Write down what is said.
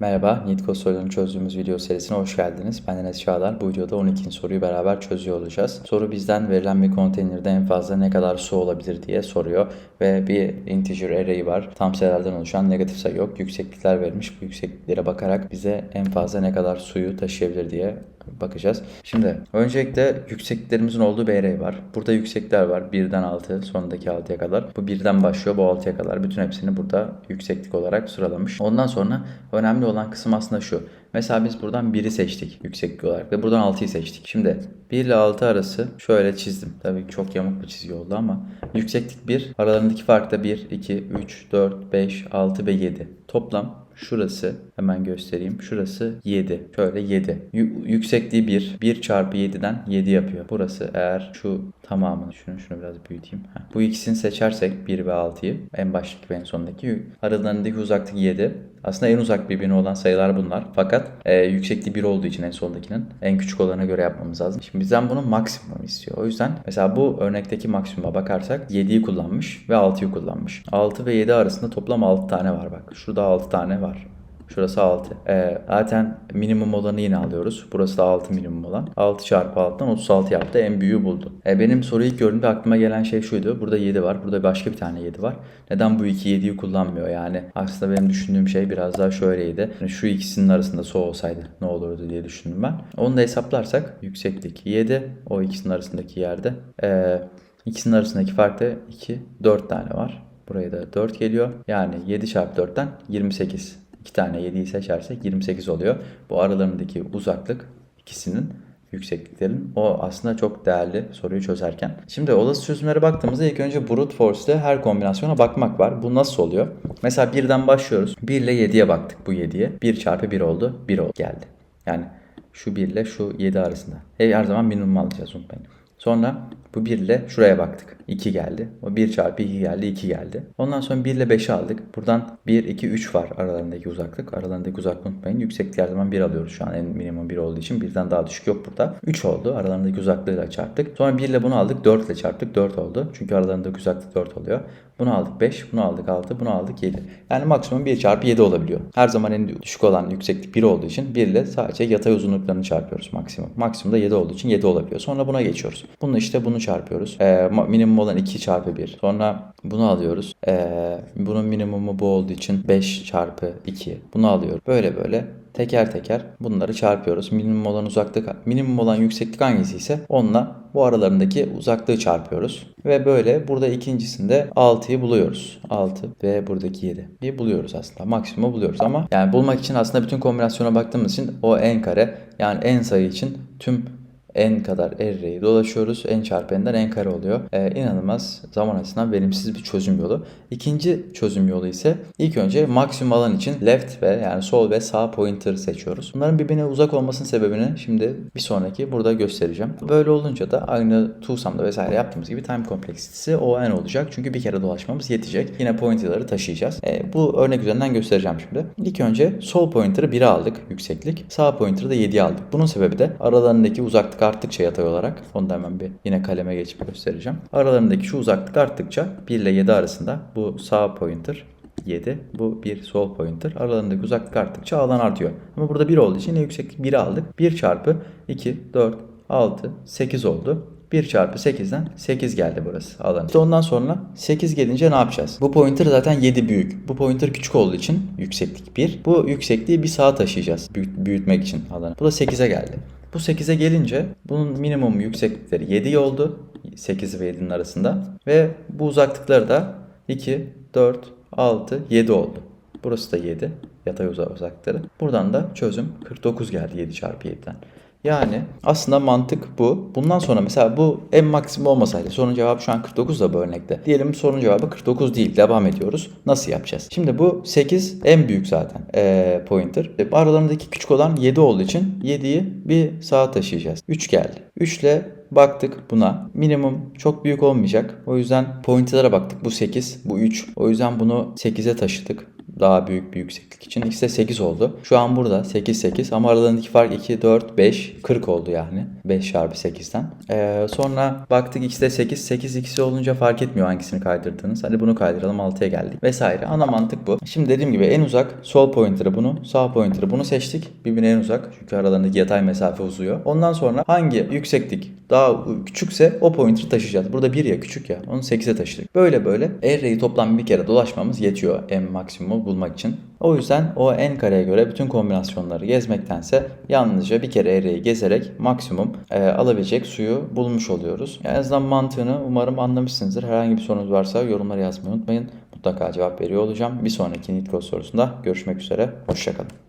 Merhaba, Nitko sorununu çözdüğümüz video serisine hoş geldiniz. Ben Enes Çağlar. Bu videoda 12. soruyu beraber çözüyor olacağız. Soru bizden verilen bir konteynerde en fazla ne kadar su olabilir diye soruyor. Ve bir integer array var. Tam sayılardan oluşan negatif sayı yok. Yükseklikler vermiş. Bu yüksekliklere bakarak bize en fazla ne kadar suyu taşıyabilir diye bakacağız. Şimdi öncelikle yüksekliklerimizin olduğu array var. Burada yükseklikler var. 1'den 6, sonundaki 6'ya kadar. Bu 1'den başlıyor, bu 6'ya kadar. Bütün hepsini burada yükseklik olarak sıralamış. Ondan sonra önemli olan kısım aslında şu. Mesela biz buradan 1'i seçtik yükseklik olarak ve buradan 6'yı seçtik. Şimdi 1 ile 6 arası şöyle çizdim. Tabii çok yamuk bir çizgi oldu ama yükseklik 1. Aralarındaki fark da 1, 2, 3, 4, 5, 6 ve 7. Toplam Şurası hemen göstereyim. Şurası 7. Şöyle 7. Yü- yüksekliği 1. 1 çarpı 7'den 7 yapıyor. Burası eğer şu tamamını şunu şunu biraz büyüteyim. Heh. Bu ikisini seçersek 1 ve 6'yı en baştaki ve en sondaki aralarındaki uzaklık 7. Aslında en uzak birbirine olan sayılar bunlar. Fakat e, yüksekliği 1 olduğu için en sondakinin en küçük olana göre yapmamız lazım. Şimdi bizden bunun maksimum istiyor. O yüzden mesela bu örnekteki maksimuma bakarsak 7'yi kullanmış ve 6'yı kullanmış. 6 ve 7 arasında toplam 6 tane var bak. Şurada 6 tane var. Şurası 6. Ee, zaten minimum olanı yine alıyoruz. Burası da 6 minimum olan. 6 çarpı 6'dan 36 yaptı. En büyüğü buldu. Ee, benim soruyu ilk gördüğümde aklıma gelen şey şuydu. Burada 7 var. Burada başka bir tane 7 var. Neden bu iki 7'yi kullanmıyor? Yani aslında benim düşündüğüm şey biraz daha şöyleydi. Yani şu ikisinin arasında so olsaydı ne olurdu diye düşündüm ben. Onu da hesaplarsak yükseklik 7. O ikisinin arasındaki yerde. Ee, ikisinin arasındaki fark da 2. 4 tane var. Buraya da 4 geliyor. Yani 7 çarpı 4'ten 28. 2 tane 7'yi seçersek 28 oluyor. Bu aralarındaki uzaklık ikisinin yüksekliklerin o aslında çok değerli soruyu çözerken. Şimdi olası çözümlere baktığımızda ilk önce brute force'te her kombinasyona bakmak var. Bu nasıl oluyor? Mesela 1'den başlıyoruz. 1 ile 7'ye baktık bu 7'ye. 1 çarpı 1 oldu. 1 oldu geldi. Yani şu 1 ile şu 7 arasında. E, her zaman minimum alacağız unutmayın. Sonra bu 1 ile şuraya baktık. 2 geldi. O 1 çarpı 2 geldi. 2 geldi. Ondan sonra 1 ile 5'i aldık. Buradan 1, 2, 3 var aralarındaki uzaklık. Aralarındaki uzaklık unutmayın. Yükseklik her zaman 1 alıyoruz şu an. En minimum 1 olduğu için birden daha düşük yok burada. 3 oldu. Aralarındaki uzaklığı da çarptık. Sonra 1 ile bunu aldık. 4 ile çarptık. 4 oldu. Çünkü aralarındaki uzaklık 4 oluyor. Bunu aldık 5, bunu aldık 6, bunu aldık 7. Yani maksimum 1 çarpı 7 olabiliyor. Her zaman en düşük olan yükseklik 1 olduğu için 1 ile sadece yatay uzunluklarını çarpıyoruz maksimum. Maksimum da 7 olduğu için 7 olabiliyor. Sonra buna geçiyoruz. Bunu işte bunu çarpıyoruz. Ma- minimum olan 2 çarpı 1. Sonra bunu alıyoruz. Ee, bunun minimumu bu olduğu için 5 çarpı 2. Bunu alıyoruz. Böyle böyle teker teker bunları çarpıyoruz. Minimum olan uzaklık, minimum olan yükseklik hangisi ise onunla bu aralarındaki uzaklığı çarpıyoruz. Ve böyle burada ikincisinde 6'yı buluyoruz. 6 ve buradaki 7. Bir buluyoruz aslında. Maksimumu buluyoruz ama yani bulmak için aslında bütün kombinasyona baktığımız için o en kare yani en sayı için tüm n kadar array'i dolaşıyoruz. n çarpı n'den n kare oluyor. Ee, inanılmaz zaman açısından verimsiz bir çözüm yolu. İkinci çözüm yolu ise ilk önce maksimum alan için left ve yani sol ve sağ pointer seçiyoruz. Bunların birbirine uzak olmasının sebebini şimdi bir sonraki burada göstereceğim. Böyle olunca da aynı TwoSum'da vesaire yaptığımız gibi time complexity'si o n olacak. Çünkü bir kere dolaşmamız yetecek. Yine pointer'ları taşıyacağız. Ee, bu örnek üzerinden göstereceğim şimdi. İlk önce sol pointer'ı 1'e aldık yükseklik. Sağ pointer'ı da 7'ye aldık. Bunun sebebi de aralarındaki uzaklık arttıkça yatay olarak onu da hemen bir yine kaleme geçip göstereceğim. Aralarındaki şu uzaklık arttıkça 1 ile 7 arasında bu sağ pointer 7. Bu bir sol pointer. Aralarındaki uzaklık arttıkça alan artıyor. Ama burada 1 olduğu için yine yükseklik 1'i aldık. 1 çarpı 2, 4, 6, 8 oldu. 1 çarpı 8'den 8 geldi burası alan. İşte ondan sonra 8 gelince ne yapacağız? Bu pointer zaten 7 büyük. Bu pointer küçük olduğu için yükseklik 1. Bu yüksekliği bir sağa taşıyacağız büyüt- büyütmek için alanı. Bu da 8'e geldi. Bu 8'e gelince bunun minimum yükseklikleri 7 oldu. 8 ve 7'nin arasında. Ve bu uzaklıkları da 2, 4, 6, 7 oldu. Burası da 7. Yatay uza- uzaklıkları. Buradan da çözüm 49 geldi 7 çarpı 7'den. Yani aslında mantık bu. Bundan sonra mesela bu en maksimum olmasaydı sorunun cevabı şu an 49 da bu örnekte. Diyelim sorunun cevabı 49 değil. Devam ediyoruz. Nasıl yapacağız? Şimdi bu 8 en büyük zaten ee, pointer. E, Aralarındaki küçük olan 7 olduğu için 7'yi bir sağa taşıyacağız. 3 geldi. 3 ile baktık buna. Minimum çok büyük olmayacak. O yüzden pointer'lara baktık. Bu 8, bu 3. O yüzden bunu 8'e taşıdık. Daha büyük bir yükseklik için. X'de 8 oldu. Şu an burada 8 8 ama aralarındaki fark 2 4 5 40 oldu yani. 5 çarpı 8'den. Ee, sonra baktık X'de 8 8 X'i olunca fark etmiyor hangisini kaydırdığınız. Hadi bunu kaydıralım 6'ya geldik vesaire. Ana mantık bu. Şimdi dediğim gibi en uzak sol pointer'ı bunu, sağ pointer'ı bunu seçtik. Birbirine en uzak çünkü aralarındaki yatay mesafe uzuyor. Ondan sonra hangi yükseklik daha küçükse o pointer'ı taşıyacağız. Burada 1 ya küçük ya. Onu 8'e taşıdık. Böyle böyle array'i toplam bir kere dolaşmamız yetiyor en maksimumu bulmak için. O yüzden o en kareye göre bütün kombinasyonları gezmektense yalnızca bir kere array'i gezerek maksimum e, alabilecek suyu bulmuş oluyoruz. En azından mantığını umarım anlamışsınızdır. Herhangi bir sorunuz varsa yorumlara yazmayı unutmayın. Mutlaka cevap veriyor olacağım. Bir sonraki Nitcode sorusunda görüşmek üzere. Hoşçakalın.